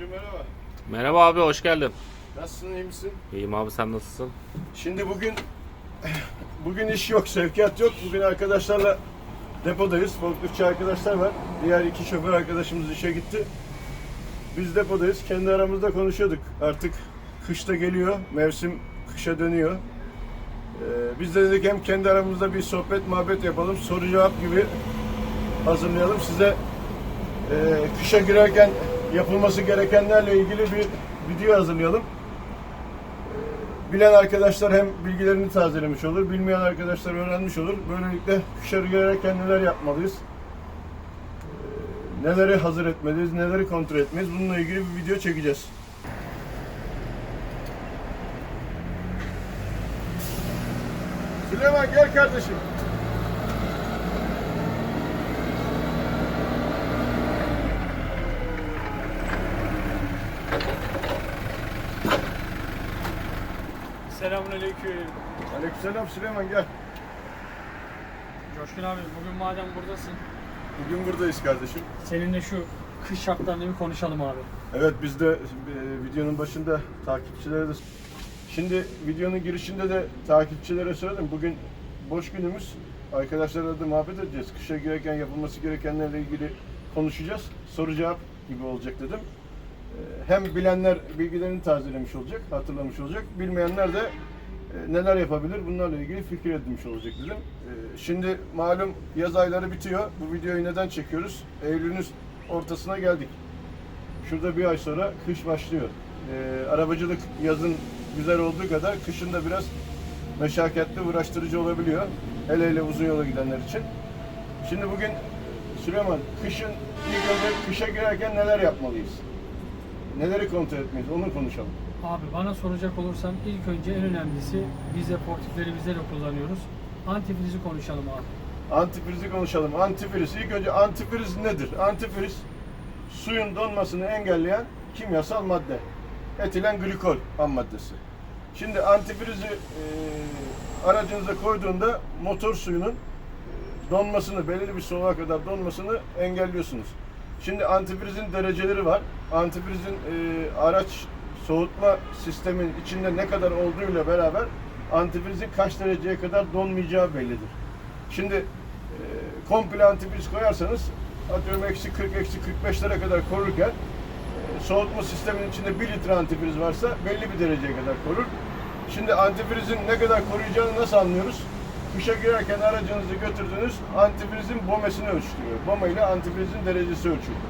Burcu merhaba. Merhaba abi hoş geldin. Nasılsın iyi misin? İyiyim abi sen nasılsın? Şimdi bugün bugün iş yok, sevkiyat yok. Bugün arkadaşlarla depodayız. Forkliftçi arkadaşlar var. Diğer iki şoför arkadaşımız işe gitti. Biz depodayız. Kendi aramızda konuşuyorduk. Artık kışta geliyor. Mevsim kışa dönüyor. Ee, biz de dedik hem kendi aramızda bir sohbet muhabbet yapalım. Soru cevap gibi hazırlayalım. Size e, kışa girerken yapılması gerekenlerle ilgili bir video hazırlayalım. Bilen arkadaşlar hem bilgilerini tazelemiş olur, bilmeyen arkadaşlar öğrenmiş olur. Böylelikle kışa girerken neler yapmalıyız? Ee, Neleri hazır etmeliyiz, neleri kontrol etmeliyiz? Bununla ilgili bir video çekeceğiz. Süleyman gel kardeşim. Selamünaleyküm. Aleykümselam Süleyman gel. Coşkun abi bugün madem buradasın Bugün buradayız kardeşim. seninle şu kış şartlarını bir konuşalım abi. Evet biz de e, videonun başında takipçilere de Şimdi videonun girişinde de takipçilere söyledim. Bugün boş günümüz. Arkadaşlarla da muhabbet edeceğiz. Kışa girerken yapılması gerekenlerle ilgili konuşacağız. Soru cevap gibi olacak dedim. Ee, Hem bilenler bilgilerini tazelemiş olacak, hatırlamış olacak. Bilmeyenler de e, neler yapabilir bunlarla ilgili fikir edinmiş olacak dedim. Ee, Şimdi malum yaz ayları bitiyor. Bu videoyu neden çekiyoruz? Eylül'ün ortasına geldik. Şurada bir ay sonra kış başlıyor. Ee, arabacılık yazın güzel olduğu kadar kışın da biraz meşakkatli, uğraştırıcı olabiliyor. Hele hele uzun yola gidenler için. Şimdi bugün Süleyman, kışın ilk önce kışa girerken neler yapmalıyız? Neleri kontrol etmeliyiz? Onu konuşalım. Abi bana soracak olursan ilk önce en önemlisi biz portifleri de kullanıyoruz. Antifrizi konuşalım abi. Antifrizi konuşalım. Antifriz. İlk önce antifriz nedir? Antifriz suyun donmasını engelleyen kimyasal madde. Etilen glikol ham maddesi. Şimdi antifrizi e, aracınıza koyduğunda motor suyunun e, donmasını, belirli bir soğuğa kadar donmasını engelliyorsunuz. Şimdi antifrizin dereceleri var. Antifrizin e, araç soğutma sistemin içinde ne kadar olduğuyla beraber antifrizin kaç dereceye kadar donmayacağı bellidir. Şimdi e, komple antifriz koyarsanız atıyorum eksi 40 eksi 45'lere kadar korurken e, soğutma sistemin içinde 1 litre antifriz varsa belli bir dereceye kadar korur. Şimdi antifrizin ne kadar koruyacağını nasıl anlıyoruz? Kışa girerken aracınızı götürdünüz, antifrizin bomesini ölçtürüyor. Boma ile antifrizin derecesi ölçülüyor.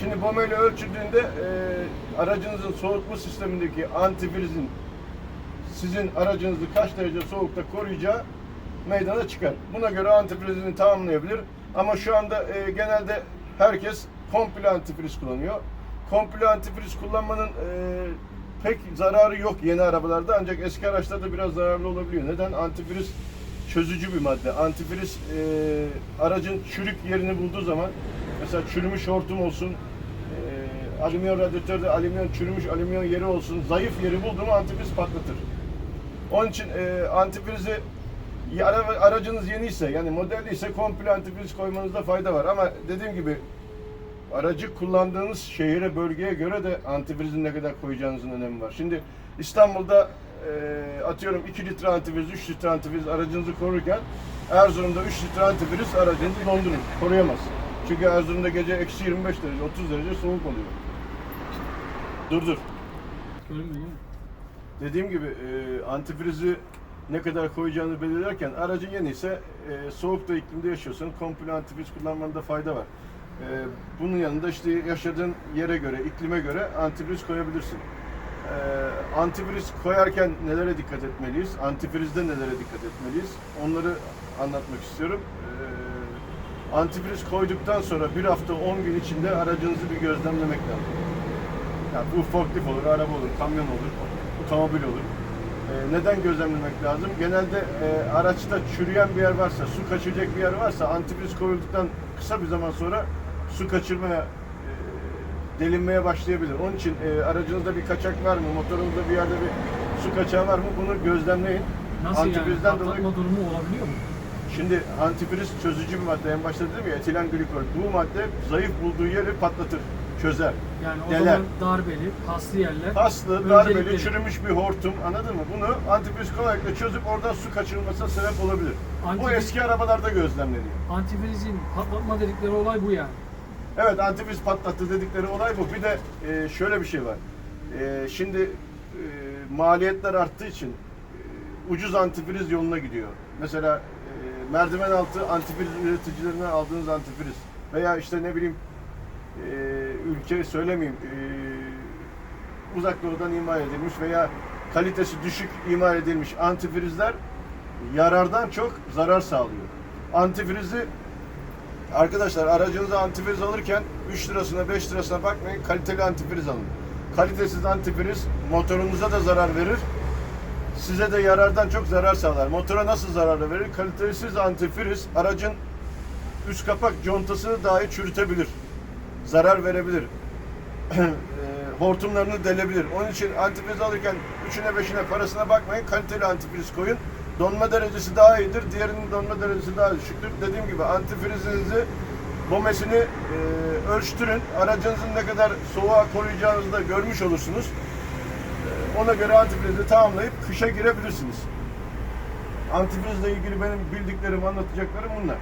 Şimdi boma ile ölçüldüğünde e, aracınızın soğutma sistemindeki antifrizin sizin aracınızı kaç derece soğukta koruyacağı meydana çıkar. Buna göre antifrizini tamamlayabilir. Ama şu anda e, genelde herkes komple antifriz kullanıyor. Komple antifriz kullanmanın e, pek zararı yok yeni arabalarda ancak eski araçlarda biraz zararlı olabiliyor. Neden? Antifriz çözücü bir madde. Antifriz e, aracın çürük yerini bulduğu zaman mesela çürümüş hortum olsun, alüminyum radyatörde alüminyum çürümüş alüminyum yeri olsun, zayıf yeri buldu mu antifriz patlatır. Onun için e, antifrizi aracınız yeni ise yani modelli ise komple antifriz koymanızda fayda var ama dediğim gibi aracı kullandığınız şehire bölgeye göre de antifrizin ne kadar koyacağınızın önemi var. Şimdi İstanbul'da e, atıyorum 2 litre antifriz, 3 litre antifriz aracınızı korurken Erzurum'da 3 litre antifriz aracınızı dondurur, koruyamaz. Çünkü Erzurum'da gece eksi 25 derece, 30 derece soğuk oluyor. Dur dur. Görünmüyor? Dediğim gibi e, antifrizi ne kadar koyacağını belirlerken aracın yeni ise e, soğuk da iklimde yaşıyorsan komple antifriz kullanmanda fayda var. E, bunun yanında işte yaşadığın yere göre, iklime göre antifriz koyabilirsin. E, antifriz koyarken nelere dikkat etmeliyiz? Antifrizde nelere dikkat etmeliyiz? Onları anlatmak istiyorum. E, antifriz koyduktan sonra bir hafta 10 gün içinde aracınızı bir gözlemlemek lazım. Yani bu forklift olur, araba olur, kamyon olur, otomobil olur. Ee, neden gözlemlemek lazım? Genelde e, araçta çürüyen bir yer varsa, su kaçıracak bir yer varsa antifriz koyulduktan kısa bir zaman sonra su kaçırmaya, e, delinmeye başlayabilir. Onun için e, aracınızda bir kaçak var mı, motorunuzda bir yerde bir su kaçağı var mı bunu gözlemleyin. Nasıl yani? Antifrizden dolayı Patlatma durumu olabiliyor mu? Şimdi antifriz çözücü bir madde. En başta dedim ya etilen glikol. Bu madde zayıf bulduğu yeri patlatır. Çözer. Yani o Deler. zaman darbeli, paslı yerler. Paslı, darbeli, öncelikleri. çürümüş bir hortum anladın mı? Bunu antifriz kolaylıkla çözüp oradan su kaçırılmasına sebep olabilir. Bu Antifriz- eski arabalarda gözlemleniyor. Antifrizin patlatma dedikleri olay bu yani. Evet antifriz patlattı dedikleri olay bu. Bir de e, şöyle bir şey var. E, şimdi e, maliyetler arttığı için e, ucuz antifriz yoluna gidiyor. Mesela e, merdiven altı antifriz üreticilerinden aldığınız antifriz veya işte ne bileyim e, ülke söylemeyeyim e, uzak doğudan imal edilmiş veya kalitesi düşük imal edilmiş antifrizler yarardan çok zarar sağlıyor. Antifrizi Arkadaşlar aracınıza antifriz alırken 3 lirasına 5 lirasına bakmayın kaliteli antifriz alın. Kalitesiz antifriz motorunuza da zarar verir. Size de yarardan çok zarar sağlar. Motora nasıl zarar verir? Kalitesiz antifriz aracın üst kapak contasını dahi çürütebilir. Zarar verebilir. Eee, hortumlarını delebilir. Onun için antifriz alırken üçüne beşine parasına bakmayın. Kaliteli antifriz koyun. Donma derecesi daha iyidir. Diğerinin donma derecesi daha düşüktür. Dediğim gibi antifrizinizi bomesini eee, ölçtürün. Aracınızın ne kadar soğuğa koruyacağınızı da görmüş olursunuz. Eee, ona göre antifrizi tamamlayıp kışa girebilirsiniz. Antifrizle ilgili benim bildiklerim, anlatacaklarım bunlar.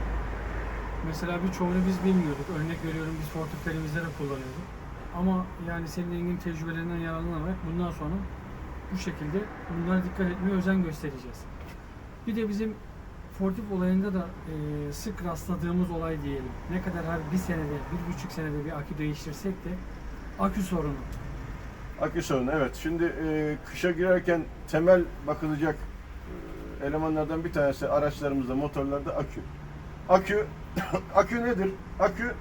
Mesela birçoğunu biz bilmiyorduk. Örnek veriyorum biz fortiflerimizde de kullanıyorduk. Ama yani senin engin tecrübelerinden yararlanarak bundan sonra bu şekilde bunlara dikkat etmeye özen göstereceğiz. Bir de bizim Fortif olayında da e, sık rastladığımız olay diyelim. Ne kadar her bir senede, bir buçuk senede bir akü değiştirsek de akü sorunu. Akü sorunu evet. Şimdi e, kışa girerken temel bakılacak e, elemanlardan bir tanesi araçlarımızda, motorlarda akü. Akü akü nedir? Akü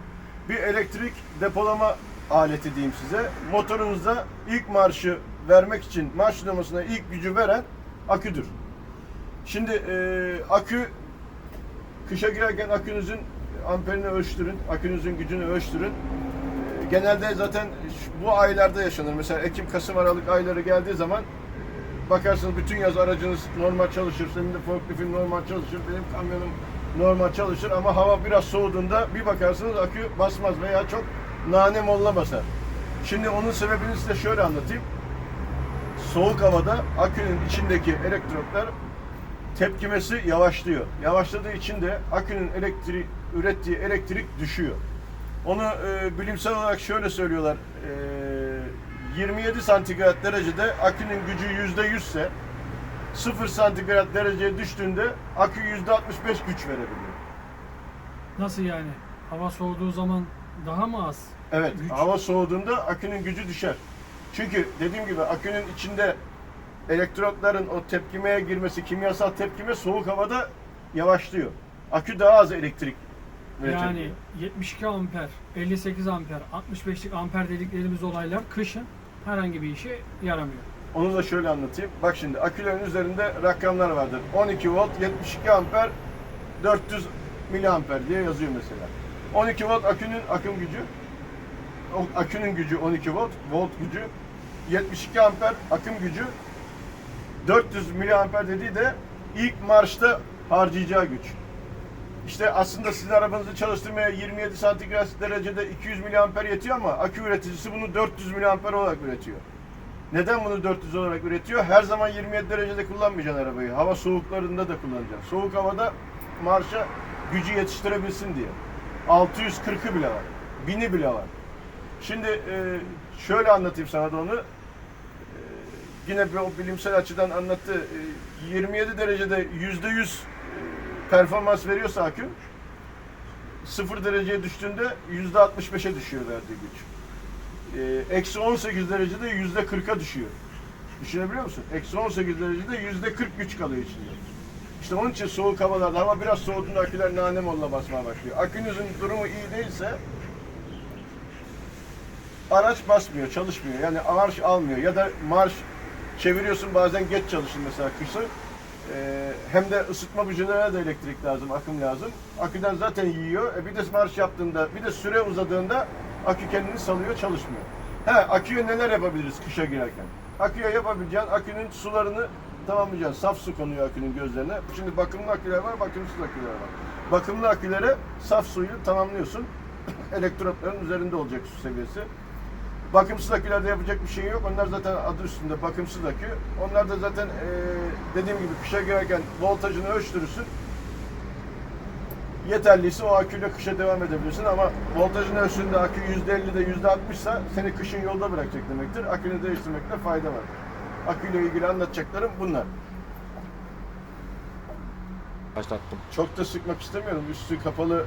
bir elektrik depolama aleti diyeyim size. Motorunuzda ilk marşı vermek için marş dinamasına ilk gücü veren aküdür. Şimdi e, akü kışa girerken akünüzün amperini ölçtürün, akünüzün gücünü ölçtürün. E, Genelde zaten bu aylarda yaşanır. Mesela Ekim, Kasım, Aralık ayları geldiği zaman e, bakarsınız bütün yaz aracınız normal çalışır. Senin de forkliftin normal çalışır. Benim kamyonum normal çalışır ama hava biraz soğuduğunda bir bakarsınız akü basmaz veya çok nane molla basar. Şimdi onun sebebini size şöyle anlatayım. Soğuk havada akünün içindeki elektrotlar tepkimesi yavaşlıyor. Yavaşladığı için de akünün elektrik ürettiği elektrik düşüyor. Onu e, bilimsel olarak şöyle söylüyorlar. E, 27 santigrat derecede akünün gücü yüzde ise 0 santigrat dereceye düştüğünde akü yüzde 65 güç verebiliyor. Nasıl yani? Hava soğuduğu zaman daha mı az? Evet, Güç. hava soğuduğunda akünün gücü düşer. Çünkü dediğim gibi akünün içinde elektrotların o tepkimeye girmesi, kimyasal tepkime soğuk havada yavaşlıyor. Akü daha az elektrik üretebiliyor. Yani 72 amper, 58 amper, 65'lik amper dediklerimiz olaylar kışın herhangi bir işe yaramıyor. Onu da şöyle anlatayım. Bak şimdi akülerin üzerinde rakamlar vardır. 12 volt, 72 amper, 400 miliamper diye yazıyor mesela. 12 volt akünün akım gücü. Akünün gücü 12 volt, volt gücü. 72 amper akım gücü. 400 miliamper dediği de ilk marşta harcayacağı güç. İşte aslında sizin arabanızı çalıştırmaya 27 santigrat derecede 200 miliamper yetiyor ama akü üreticisi bunu 400 miliamper olarak üretiyor. Neden bunu 400 olarak üretiyor? Her zaman 27 derecede kullanmayacaksın arabayı. Hava soğuklarında da kullanacaksın. Soğuk havada marşa gücü yetiştirebilsin diye. 640'ı bile var. 1000'i bile var. Şimdi e, şöyle anlatayım sana da onu. E, yine bir o bilimsel açıdan anlattı. E, 27 derecede %100 e, performans veriyorsa akü 0 dereceye düştüğünde %65'e düşüyor verdiği güç. Ee, Eksi 18 derecede yüzde 40'a düşüyor. Düşünebiliyor musun? Eksi 18 derecede yüzde 40 güç kalıyor içinde. İşte onun için soğuk havalarda hava biraz soğuduğunda aküler nane molla basmaya başlıyor. Akünüzün durumu iyi değilse araç basmıyor, çalışmıyor. Yani marş almıyor ya da marş çeviriyorsun bazen geç çalışır mesela kışın. Ee, hem de ısıtma bujilerine de elektrik lazım, akım lazım. Aküden zaten yiyor. E bir de marş yaptığında, bir de süre uzadığında akü kendini salıyor, çalışmıyor. He, aküye neler yapabiliriz kışa girerken? Aküye yapabileceğin akünün sularını tamamlayacaksın. Saf su konuyor akünün gözlerine. Şimdi bakımlı aküler var, bakımsız aküler var. Bakımlı akülere saf suyu tamamlıyorsun. Elektrotların üzerinde olacak su seviyesi. Bakımsız akülerde yapacak bir şey yok. Onlar zaten adı üstünde bakımsız akü. Onlar da zaten e, dediğim gibi kışa girerken voltajını ölçtürürsün. Yeterliyse o aküyle kışa devam edebilirsin ama voltajın ölçüsünde akü %50'de %60 ise seni kışın yolda bırakacak demektir. Akünü değiştirmekte fayda var. Aküyle ilgili anlatacaklarım bunlar. Başlattım. Çok da sıkmak istemiyorum. Üstü kapalı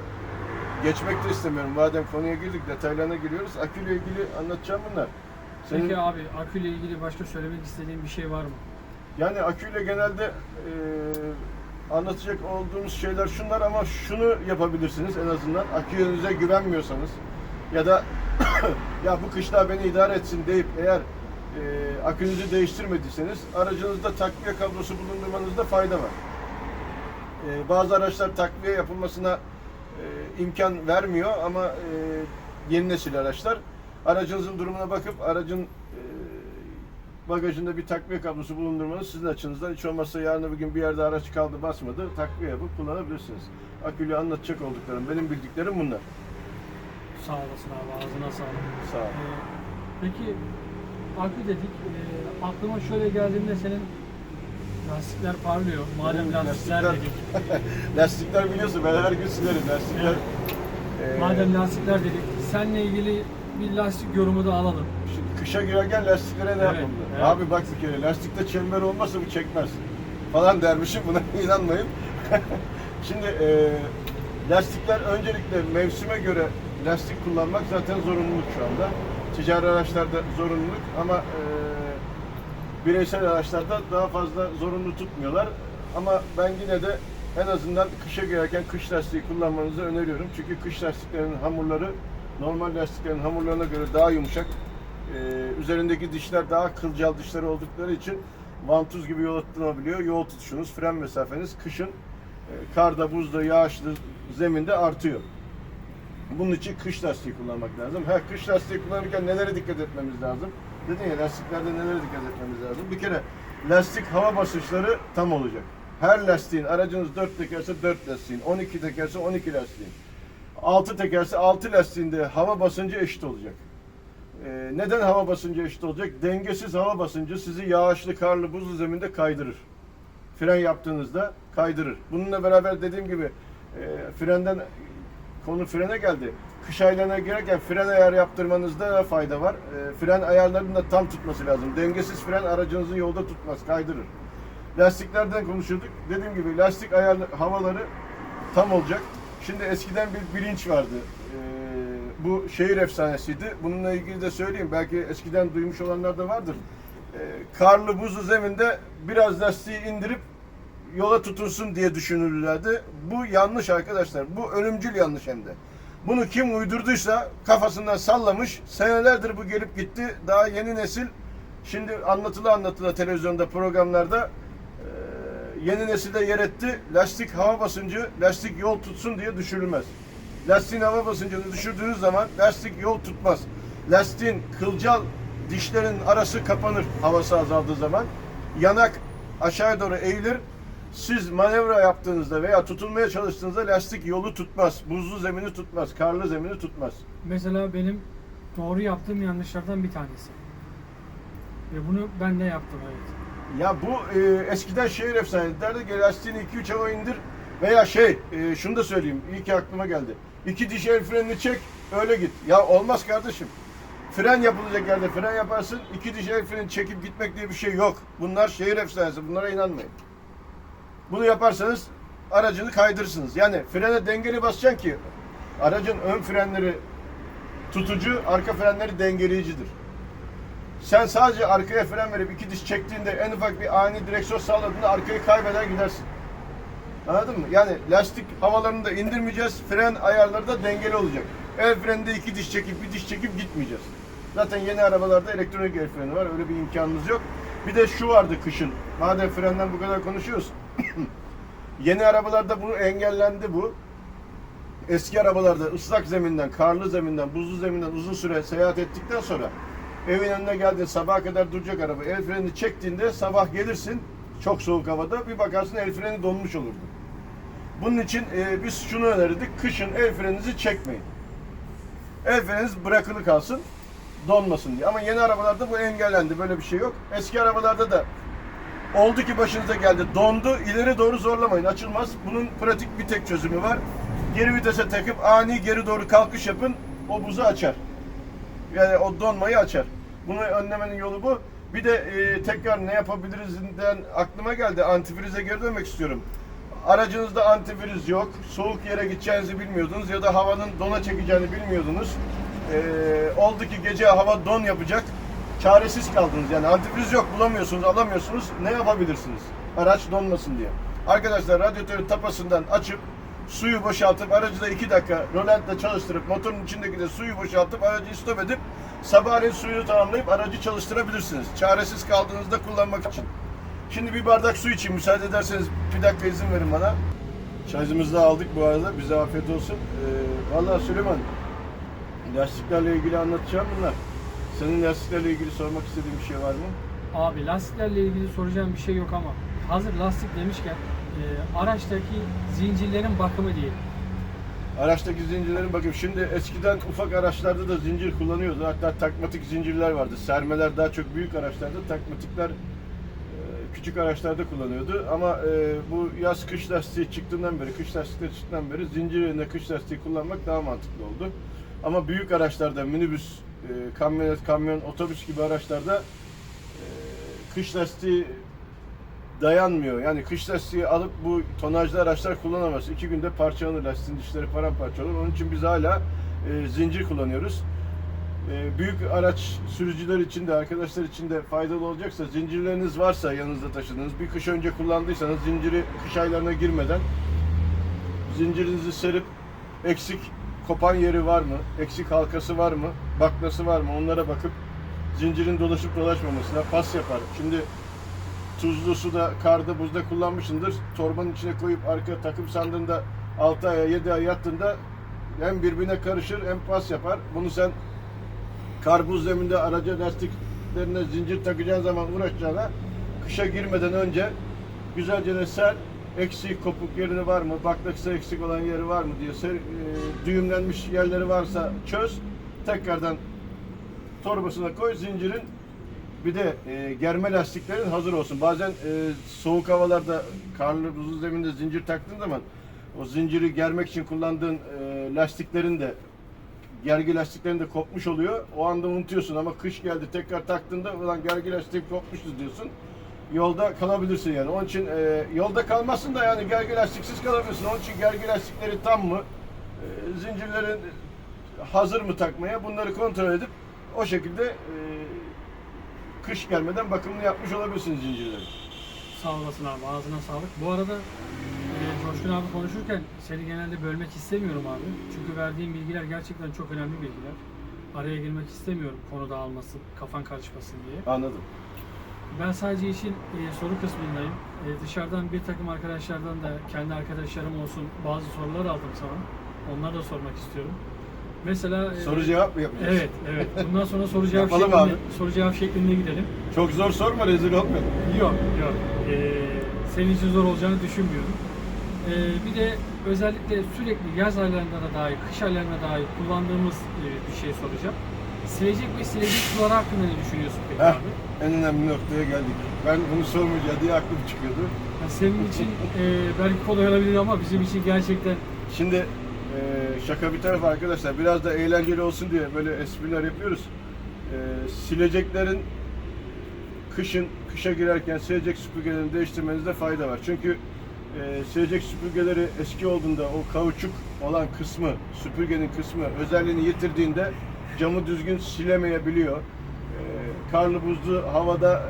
geçmek de istemiyorum. Madem konuya girdik, detaylarına giriyoruz. Aküyle ilgili anlatacağım bunlar. Senin, Peki abi aküyle ilgili başka söylemek istediğin bir şey var mı? yani aküyle genelde e, anlatacak olduğumuz şeyler şunlar ama şunu yapabilirsiniz en azından. Akünüze güvenmiyorsanız ya da ya bu kışlar beni idare etsin deyip eğer e, akünüzü değiştirmediyseniz aracınızda takviye kablosu bulundurmanızda fayda var. E, bazı araçlar takviye yapılmasına imkan vermiyor ama e, yeni nesil araçlar aracınızın durumuna bakıp aracın e, bagajında bir takviye kablosu bulundurmanız sizin açınızdan hiç olmazsa yarın öbür gün bir yerde araç kaldı basmadı takviye yapıp kullanabilirsiniz. Akülü anlatacak olduklarım benim bildiklerim bunlar. Sağ olasın abi ağzına sağlık. Sağ ol. Ee, peki akü dedik. Ee, aklıma şöyle geldiğinde senin lastikler parlıyor. Madem lastikler, dedik. Lastikler biliyorsun ben her gün silerim lastikler. e, Madem lastikler dedik. Seninle ilgili bir lastik yorumu da alalım. Şimdi kışa girerken lastiklere ne Evet, yapmamız? evet. Abi bak bir kere lastikte çember olmasa bu çekmez. Falan dermişim buna inanmayın. Şimdi e, lastikler öncelikle mevsime göre lastik kullanmak zaten zorunluluk şu anda. Ticari araçlarda zorunluluk ama e, bireysel araçlarda daha fazla zorunlu tutmuyorlar. Ama ben yine de en azından kışa girerken kış lastiği kullanmanızı öneriyorum. Çünkü kış lastiklerinin hamurları normal lastiklerin hamurlarına göre daha yumuşak. Ee, üzerindeki dişler daha kılcal dişleri oldukları için vantuz gibi yola tutunabiliyor. Yol tutuşunuz, fren mesafeniz kışın e, karda, buzda, yağışlı zeminde artıyor. Bunun için kış lastiği kullanmak lazım. Ha kış lastiği kullanırken nelere dikkat etmemiz lazım? Dedin ya lastiklerde nelere dikkat etmemiz lazım? Bir kere lastik hava basınçları tam olacak. Her lastiğin aracınız 4 tekerse 4 lastiğin, 12 tekerse 12 lastiğin. 6 tekerse 6 lastiğinde hava basıncı eşit olacak. Ee, neden hava basıncı eşit olacak? Dengesiz hava basıncı sizi yağışlı, karlı, buzlu zeminde kaydırır. Fren yaptığınızda kaydırır. Bununla beraber dediğim gibi e, frenden konu frene geldi. Kış aylarına girerken fren ayarı yaptırmanızda da fayda var. E, fren ayarlarının da tam tutması lazım. Dengesiz fren aracınızı yolda tutmaz, kaydırır. Lastiklerden konuşuyorduk. Dediğim gibi lastik ayar havaları tam olacak. Şimdi eskiden bir bilinç vardı. Ee, bu şehir efsanesiydi. Bununla ilgili de söyleyeyim. Belki eskiden duymuş olanlar da vardır. Ee, karlı buzlu zeminde biraz lastiği indirip yola tutunsun diye düşünürlerdi. Bu yanlış arkadaşlar. Bu ölümcül yanlış hem de. Bunu kim uydurduysa kafasından sallamış. Senelerdir bu gelip gitti. Daha yeni nesil şimdi anlatılı anlatılı televizyonda programlarda yeni nesilde yer etti. Lastik hava basıncı, lastik yol tutsun diye düşürülmez. Lastiğin hava basıncını düşürdüğünüz zaman lastik yol tutmaz. Lastiğin kılcal dişlerin arası kapanır havası azaldığı zaman. Yanak aşağıya doğru eğilir. Siz manevra yaptığınızda veya tutunmaya çalıştığınızda lastik yolu tutmaz. Buzlu zemini tutmaz, karlı zemini tutmaz. Mesela benim doğru yaptığım yanlışlardan bir tanesi. Ve bunu ben de yaptım evet. Ya bu e, eskiden şehir efsanesi derdi ki lastiğini 2-3 hava indir veya şey e, şunu da söyleyeyim iyi ki aklıma geldi. İki diş el frenini çek öyle git. Ya olmaz kardeşim. Fren yapılacak yerde fren yaparsın. iki diş el freni çekip gitmek diye bir şey yok. Bunlar şehir efsanesi. Bunlara inanmayın. Bunu yaparsanız aracını kaydırırsınız. Yani frene dengeli basacaksın ki aracın ön frenleri tutucu, arka frenleri dengeleyicidir. Sen sadece arkaya fren verip iki diş çektiğinde en ufak bir ani direksiyon sağladığında arkayı kaybeder gidersin. Anladın mı? Yani lastik havalarını da indirmeyeceğiz. Fren ayarları da dengeli olacak. El freninde iki diş çekip bir diş çekip gitmeyeceğiz. Zaten yeni arabalarda elektronik el freni var. Öyle bir imkanınız yok. Bir de şu vardı kışın. Madem frenden bu kadar konuşuyoruz. yeni arabalarda bu engellendi bu. Eski arabalarda ıslak zeminden, karlı zeminden, buzlu zeminden uzun süre seyahat ettikten sonra evin önüne geldin sabaha kadar duracak araba. El frenini çektiğinde sabah gelirsin çok soğuk havada bir bakarsın el freni donmuş olurdu. Bunun için e, biz şunu önerirdik. Kışın el freninizi çekmeyin. El freniniz bırakılı kalsın. Donmasın diye. Ama yeni arabalarda bu engellendi. Böyle bir şey yok. Eski arabalarda da oldu ki başınıza geldi. Dondu. ileri doğru zorlamayın. Açılmaz. Bunun pratik bir tek çözümü var. Geri vitese takıp ani geri doğru kalkış yapın. O buzu açar. Yani o donmayı açar. Bunu önlemenin yolu bu. Bir de e, tekrar ne yapabilirizden aklıma geldi. Antifrize geri dönmek istiyorum. Aracınızda antifriz yok. Soğuk yere gideceğinizi bilmiyordunuz ya da havanın dona çekeceğini bilmiyordunuz. E, oldu ki gece hava don yapacak. Çaresiz kaldınız. Yani antifriz yok bulamıyorsunuz, alamıyorsunuz. Ne yapabilirsiniz? Araç donmasın diye. Arkadaşlar radyatörü tapasından açıp suyu boşaltıp aracı da 2 dakika rolantle çalıştırıp motorun içindeki de suyu boşaltıp aracı stop edip sabahleyin suyunu tamamlayıp aracı çalıştırabilirsiniz. Çaresiz kaldığınızda kullanmak için. Şimdi bir bardak su içeyim müsaade ederseniz bir dakika izin verin bana. Çayımızı da aldık bu arada bize afiyet olsun. Ee, Vallahi Süleyman lastiklerle ilgili anlatacağım bunlar. Senin lastiklerle ilgili sormak istediğin bir şey var mı? Abi lastiklerle ilgili soracağım bir şey yok ama hazır lastik demişken e, araçtaki zincirlerin bakımı değil. Araçtaki zincirlerin bakın şimdi eskiden ufak araçlarda da zincir kullanıyordu. Hatta takmatik zincirler vardı. Sermeler daha çok büyük araçlarda, takmatikler e, küçük araçlarda kullanıyordu. Ama e, bu yaz kış lastiği çıktığından beri, kış lastikleri çıktığından beri zincir yerine kış lastiği kullanmak daha mantıklı oldu. Ama büyük araçlarda minibüs, e, kamyonet, kamyon, otobüs gibi araçlarda e, kış lastiği dayanmıyor. Yani kış lastiği alıp bu tonajlı araçlar kullanamaz. İki günde parçalanır lastiğin dişleri paramparça olur. Onun için biz hala e, zincir kullanıyoruz. E, büyük araç sürücüler için de arkadaşlar için de faydalı olacaksa zincirleriniz varsa yanınızda taşıdığınız bir kış önce kullandıysanız zinciri kış aylarına girmeden zincirinizi serip eksik kopan yeri var mı? Eksik halkası var mı? Baklası var mı? Onlara bakıp zincirin dolaşıp dolaşmamasına pas yapar. Şimdi tuzlu suda, karda, buzda kullanmışsındır. Torbanın içine koyup arka takım sandığında 6 aya 7 ay yattığında hem birbirine karışır hem pas yapar. Bunu sen kar buz zeminde araca lastiklerine zincir takacağın zaman uğraşacağına kışa girmeden önce güzelce de ser eksik kopuk yeri var mı, baklaksa eksik olan yeri var mı diye e, düğümlenmiş yerleri varsa çöz. Tekrardan torbasına koy zincirin bir de e, germe lastiklerin hazır olsun. Bazen e, soğuk havalarda karlı buzlu zeminde zincir taktığın zaman o zinciri germek için kullandığın e, lastiklerin de gergi lastiklerin de kopmuş oluyor. O anda unutuyorsun ama kış geldi tekrar taktığında ulan gergi lastiğim kopmuştu diyorsun. Yolda kalabilirsin yani. Onun için e, yolda kalmazsın da yani gergi lastiksiz kalabilirsin. Onun için gergi lastikleri tam mı? E, zincirlerin hazır mı takmaya? Bunları kontrol edip o şekilde e, kış gelmeden bakımını yapmış olabilirsiniz zincirleri. Sağ olasın abi ağzına sağlık. Bu arada e, Coşkun abi konuşurken seni genelde bölmek istemiyorum abi. Çünkü verdiğin bilgiler gerçekten çok önemli bilgiler. Araya girmek istemiyorum konu dağılmasın, kafan karışmasın diye. Anladım. Ben sadece işin e, soru kısmındayım. E, dışarıdan bir takım arkadaşlardan da kendi arkadaşlarım olsun bazı sorular aldım sana. Onları da sormak istiyorum. Mesela e, Soru cevap mı yapacağız? Evet, evet. Bundan sonra soru cevap Yapalım şeklinde, abi. soru cevap şeklinde gidelim. Çok zor sorma rezil olmayalım. Yok, yok. Ee, senin için zor olacağını düşünmüyorum. Ee, bir de özellikle sürekli yaz aylarında da dahil, kış aylarında dahil kullandığımız e, bir şey soracağım. Silecek ve silecek suları hakkında ne düşünüyorsun peki Heh, abi? en önemli noktaya geldik. Ben bunu sormayacağım diye aklım çıkıyordu. Ya senin için e, belki kolay olabilir ama bizim için gerçekten Şimdi e, şaka bir tarafa arkadaşlar biraz da eğlenceli olsun diye böyle espriler yapıyoruz. E, sileceklerin kışın kışa girerken silecek süpürgelerini değiştirmenizde fayda var. Çünkü e, silecek süpürgeleri eski olduğunda o kauçuk olan kısmı, süpürgenin kısmı özelliğini yitirdiğinde camı düzgün silemeyebiliyor. E, karlı buzlu havada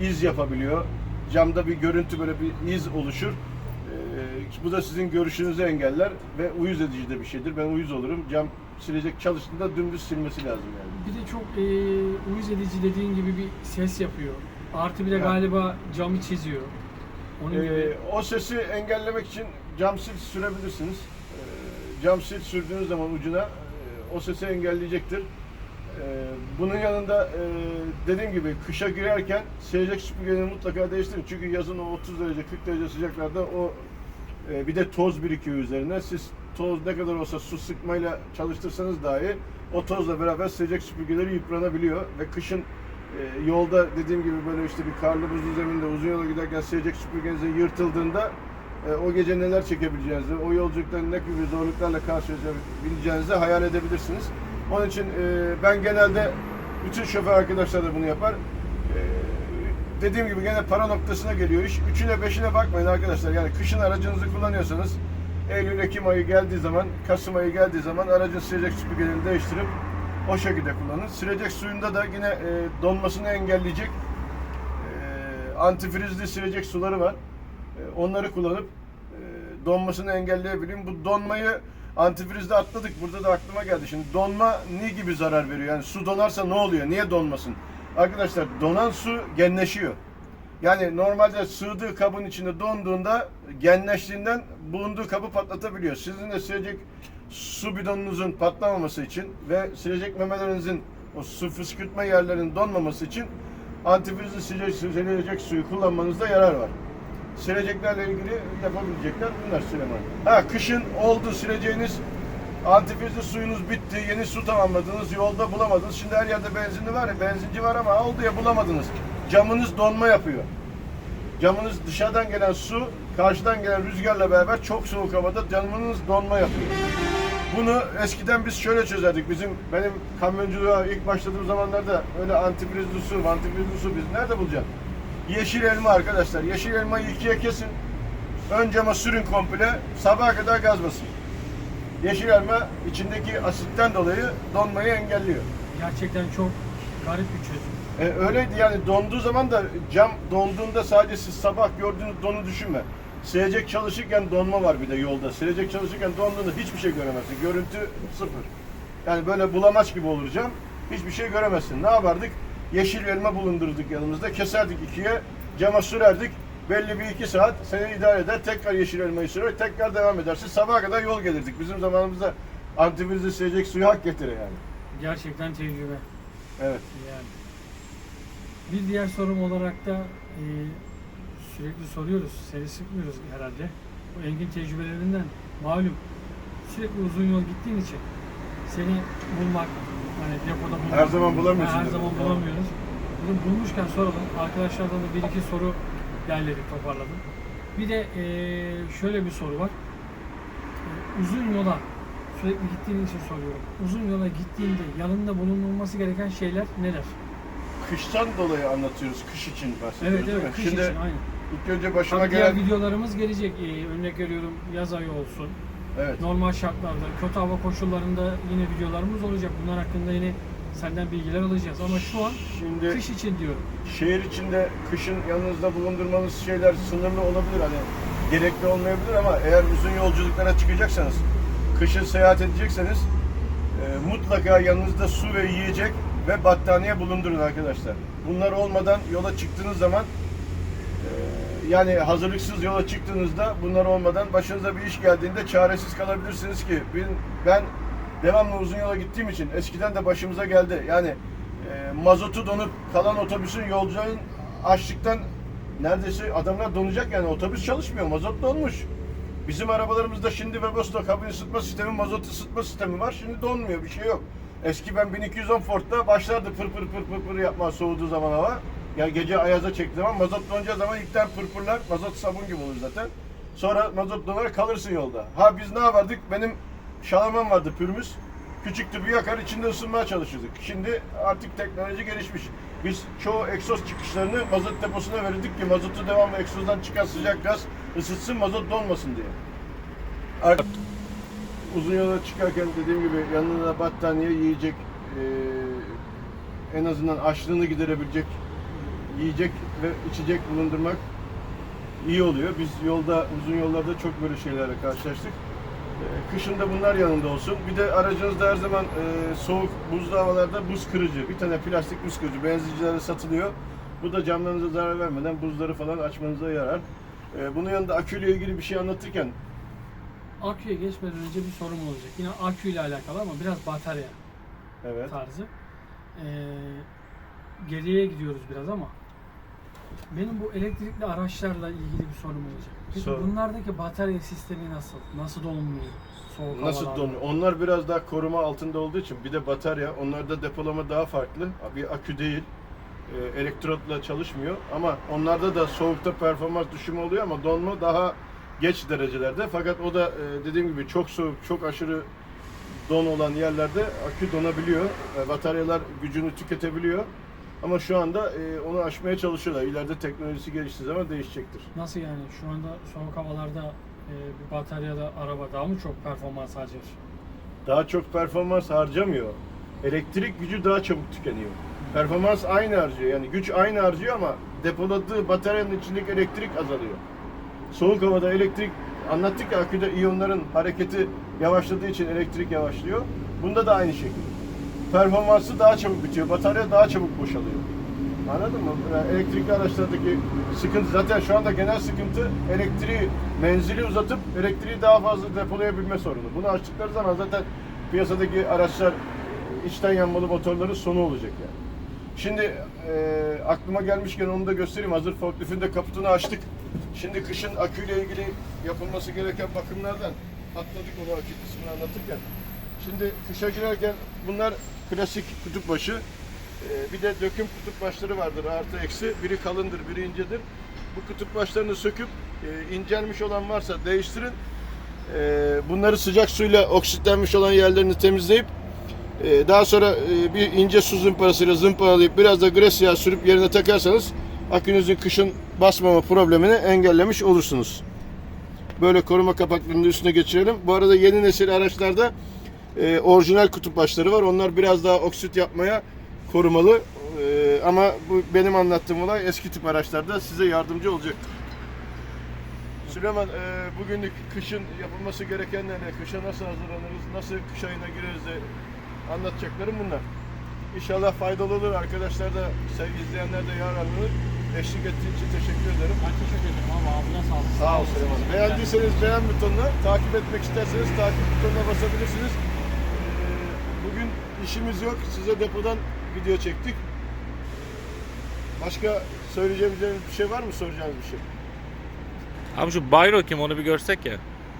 e, iz yapabiliyor. Camda bir görüntü böyle bir iz oluşur. Ee, bu da sizin görüşünüzü engeller ve uyuz edici de bir şeydir. Ben uyuz olurum. Cam silecek çalıştığında dümdüz silmesi lazım yani. bir de çok e, uyuz edici dediğin gibi bir ses yapıyor. Artı bir de galiba camı çiziyor. Onun Ee, gibi o sesi engellemek için cam sil sürebilirsiniz. Ee, cam sil sürdüğünüz zaman ucuna o sesi engelleyecektir. Ee, bunun yanında e, dediğim gibi kışa girerken silecek süpürgelerini mutlaka değiştirin. Çünkü yazın o 30 derece 40 derece sıcaklarda o e, bir de toz birikiyor üzerine. Siz toz ne kadar olsa su sıkmayla çalıştırsanız dahi o tozla beraber silecek süpürgeleri yıpranabiliyor ve kışın e, yolda dediğim gibi böyle işte bir karlı buzlu zeminde uzun yola giderken silecek süpürgenizin yırtıldığında e, o gece neler çekebileceğinizi, o yolculukta ne gibi zorluklarla karşılaşabileceğinizi hayal edebilirsiniz. Onun için e, ben genelde bütün şoför arkadaşlar da bunu yapar. E, dediğim gibi gene para noktasına geliyor iş. Üçüne beşine bakmayın arkadaşlar. Yani kışın aracınızı kullanıyorsanız Eylül, Ekim ayı geldiği zaman, Kasım ayı geldiği zaman aracın silecek süpürgelerini değiştirip o şekilde kullanın. Silecek suyunda da yine donmasını engelleyecek antifrizli silecek suları var. E, onları kullanıp e, donmasını engelleyebileyim. Bu donmayı antifrizde atladık. Burada da aklıma geldi. Şimdi donma ne gibi zarar veriyor? Yani su donarsa ne oluyor? Niye donmasın? Arkadaşlar donan su genleşiyor. Yani normalde sığdığı kabın içinde donduğunda genleştiğinden bulunduğu kabı patlatabiliyor. Sizin de silecek su bidonunuzun patlamaması için ve silecek memelerinizin o su fıskırtma yerlerinin donmaması için antifrizli silecek, silecek suyu kullanmanızda yarar var. Sileceklerle ilgili yapabilecekler bunlar Süleyman. Ha kışın oldu sileceğiniz antifrizli suyunuz bitti, yeni su tamamladınız, yolda bulamadınız. Şimdi her yerde benzinli var ya, benzinci var ama oldu ya bulamadınız. Camınız donma yapıyor. Camınız dışarıdan gelen su, karşıdan gelen rüzgarla beraber çok soğuk havada camınız donma yapıyor. Bunu eskiden biz şöyle çözerdik. Bizim benim kamyonculuğa ilk başladığım zamanlarda öyle antifrizli su, antifrizli su biz nerede bulacağız? Yeşil elma arkadaşlar. Yeşil elmayı ikiye kesin. Ön cama sürün komple. Sabaha kadar gaz basın. Yeşil elma içindeki asitten dolayı donmayı engelliyor. Gerçekten çok garip bir çözüm. E, öyleydi yani donduğu zaman da cam donduğunda sadece siz sabah gördüğünüz donu düşünme. Silecek çalışırken donma var bir de yolda. Silecek çalışırken donduğunda hiçbir şey göremezsin. Görüntü sıfır. Yani böyle bulamaç gibi olur cam. Hiçbir şey göremezsin. Ne yapardık? Yeşil elma bulundurduk yanımızda. Keserdik ikiye. Cama sürerdik. Belli bir iki saat seni idare eder. Tekrar yeşil elmayı sürer. Tekrar devam edersin. Sabaha kadar yol gelirdik. Bizim zamanımızda antifrizli silecek suyu hak getire yani. Gerçekten tecrübe. Evet. Yani. Bir diğer sorum olarak da e, sürekli soruyoruz, seni sıkmıyoruz herhalde. Bu Engin tecrübelerinden malum sürekli uzun yol gittiğin için seni bulmak, hani depoda. Her zaman bulamıyorsun Her demek. zaman bulamıyoruz. Bunu bulmuşken soralım. Arkadaşlardan da bir iki soru derledik, toparladım. Bir de e, şöyle bir soru var. E, uzun yola sürekli gittiğin için soruyorum. Uzun yola gittiğinde yanında bulunulması gereken şeyler neler? Kıştan dolayı anlatıyoruz. Kış için bahsediyoruz Evet değil evet kış Şimdi için aynı. ilk önce başıma Tabii diğer gelen... videolarımız gelecek. Ee, örnek veriyorum yaz ayı olsun. Evet. Normal şartlarda, kötü hava koşullarında yine videolarımız olacak. Bunlar hakkında yine senden bilgiler alacağız. Ama şu an Şimdi kış için diyorum. şehir içinde kışın yanınızda bulundurmanız şeyler sınırlı olabilir. Hani gerekli olmayabilir ama eğer uzun yolculuklara çıkacaksanız, kışın seyahat edecekseniz e, mutlaka yanınızda su ve yiyecek ve battaniye bulundurun arkadaşlar. Bunlar olmadan yola çıktığınız zaman yani hazırlıksız yola çıktığınızda bunlar olmadan başınıza bir iş geldiğinde çaresiz kalabilirsiniz ki ben, devamlı uzun yola gittiğim için eskiden de başımıza geldi. Yani e, mazotu donup kalan otobüsün yolcuların açlıktan neredeyse adamlar donacak yani otobüs çalışmıyor mazot donmuş. Bizim arabalarımızda şimdi Webasto kabin ısıtma sistemi, mazot ısıtma sistemi var. Şimdi donmuyor, bir şey yok. Eski ben 1210 Ford'da başlardı pır pır pır pır pır yapma soğuduğu zaman hava. Ya gece ayaza çektiği zaman mazot donacağı zaman ilkten pırpırlar, mazot sabun gibi olur zaten. Sonra mazot donar kalırsın yolda. Ha biz ne yapardık? Benim şalaman vardı pürmüz. Küçüktü bir yakar içinde ısınmaya çalışırdık. Şimdi artık teknoloji gelişmiş. Biz çoğu egzoz çıkışlarını mazot deposuna verirdik ki mazotu devamlı egzozdan çıkan sıcak gaz ısıtsın mazot donmasın diye. Artık uzun yola çıkarken dediğim gibi yanına battaniye yiyecek eee, en azından açlığını giderebilecek yiyecek ve içecek bulundurmak iyi oluyor. Biz yolda uzun yollarda çok böyle şeylerle karşılaştık. Ee, Kışın da bunlar yanında olsun. Bir de aracınızda her zaman e, soğuk, buzlu havalarda buz kırıcı. Bir tane plastik buz kırıcı benzincilerde satılıyor. Bu da camlarınıza zarar vermeden buzları falan açmanıza yarar. Ee, bunun yanında aküyle ilgili bir şey anlatırken Aküye geçmeden önce bir sorum olacak. Yine aküyle alakalı ama biraz batarya evet tarzı. Ee, geriye gidiyoruz biraz ama Benim bu elektrikli araçlarla ilgili bir sorum olacak. Peki Sor. bunlardaki batarya sistemi nasıl? Nasıl donanımlı? Soğuk Nasıl havalarda? donuyor? Onlar biraz daha koruma altında olduğu için bir de batarya. Onlarda depolama daha farklı. Bir akü değil. E, elektrotla çalışmıyor ama onlarda da soğukta performans düşümü oluyor ama donma daha geç derecelerde. Fakat o da e, dediğim gibi çok soğuk, çok aşırı don olan yerlerde akü donabiliyor. E, bataryalar gücünü tüketebiliyor. Ama şu anda e, onu aşmaya çalışıyorlar. İleride teknolojisi geliştiği zaman değişecektir. Nasıl yani? Şu anda soğuk havalarda e, bir bataryada araba daha mı çok performans harcar? daha çok performans harcamıyor. Elektrik gücü daha çabuk tükeniyor. Performans aynı harcıyor. Yani güç aynı harcıyor ama depoladığı bataryanın içindeki elektrik azalıyor. Soğuk havada elektrik anlattık ya aküde iyonların hareketi yavaşladığı için elektrik yavaşlıyor. Bunda da aynı şekilde. Performansı daha çabuk bitiyor. Batarya daha çabuk boşalıyor. Anladın mı? Elektrikli araçlardaki sıkıntı zaten şu anda genel sıkıntı elektriği menzili uzatıp elektriği daha fazla depolayabilme sorunu. Bunu açtıkları zaman zaten piyasadaki araçlar içten yanmalı motorların sonu olacak yani. Şimdi e, aklıma gelmişken onu da göstereyim. Hazır forkliftin de kaputunu açtık. Şimdi kışın aküyle ilgili yapılması gereken bakımlardan atladık onu akü kısmını anlatırken. Şimdi kışa girerken bunlar klasik kutup başı. Ee, bir de döküm kutup başları vardır artı eksi. Biri kalındır, biri incedir. Bu kutup başlarını söküp e, incelmiş olan varsa değiştirin. Ee, bunları sıcak suyla oksitlenmiş olan yerlerini temizleyip e, daha sonra e, bir ince su zımparasıyla zımparalayıp biraz da gres yağı sürüp yerine takarsanız akünüzün kışın basmama problemini engellemiş olursunuz. Böyle koruma kapaklarını üstüne geçirelim. Bu arada yeni nesil araçlarda e, orijinal kutup başları var. Onlar biraz daha oksit yapmaya korumalı. E, ama bu benim anlattığım olay eski tip araçlarda size yardımcı olacak. Süleyman, e, bugünlük kışın yapılması gerekenlerle, kışa nasıl hazırlanırız, nasıl kış ayına gireriz de anlatacaklarım bunlar. İnşallah faydalı olur. Arkadaşlar da, sevgili izleyenler de yararlanır. Eşlik ettiğin için teşekkür ederim. Ben teşekkür ederim ama ağzına sağlık. Sağ ol Süleyman. Beğendiyseniz beğen butonuna, takip etmek isterseniz takip butonuna basabilirsiniz. İşimiz yok. Size depodan video çektik. Başka söyleyeceğimiz bir şey var mı? Soracağınız bir şey. Abi şu Bayro kim onu bir görsek ya.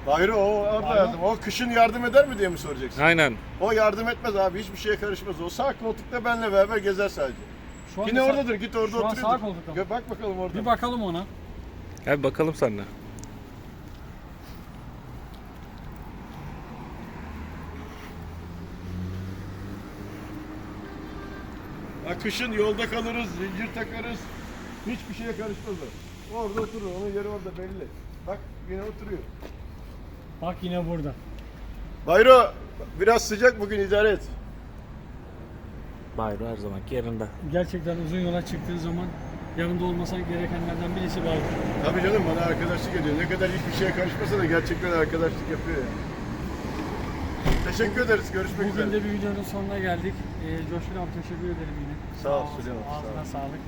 Hayır o orada Bayro? yardım. O kışın yardım eder mi diye mi soracaksın? Aynen. O yardım etmez abi. Hiçbir şeye karışmaz. O sağ koltukta benle beraber gezer sadece. Şu Yine sağ- oradadır. Git orada şu an otur. sağ koltukta mı? Bak bakalım orada. Bir bakalım ona. Gel bakalım seninle. Kışın yolda kalırız, zincir takarız. Hiçbir şeye karışmaz o. Orada oturur, onun yeri orada belli. Bak yine oturuyor. Bak yine burada. Bayro, biraz sıcak bugün idare et. Bayro her zamanki yerinde. Gerçekten uzun yola çıktığın zaman yanında olmasan gerekenlerden birisi var. Tabii canım bana arkadaşlık ediyor. Ne kadar hiçbir şeye karışmasa da gerçekten arkadaşlık yapıyor. yani. Teşekkür ederiz. Görüşmek Bugün üzere. de bir videonun sonuna geldik. Ee, Coşkun abi teşekkür ederim yine. Sağ ol. Süleyman, sağ ol. Ağzına sağlık.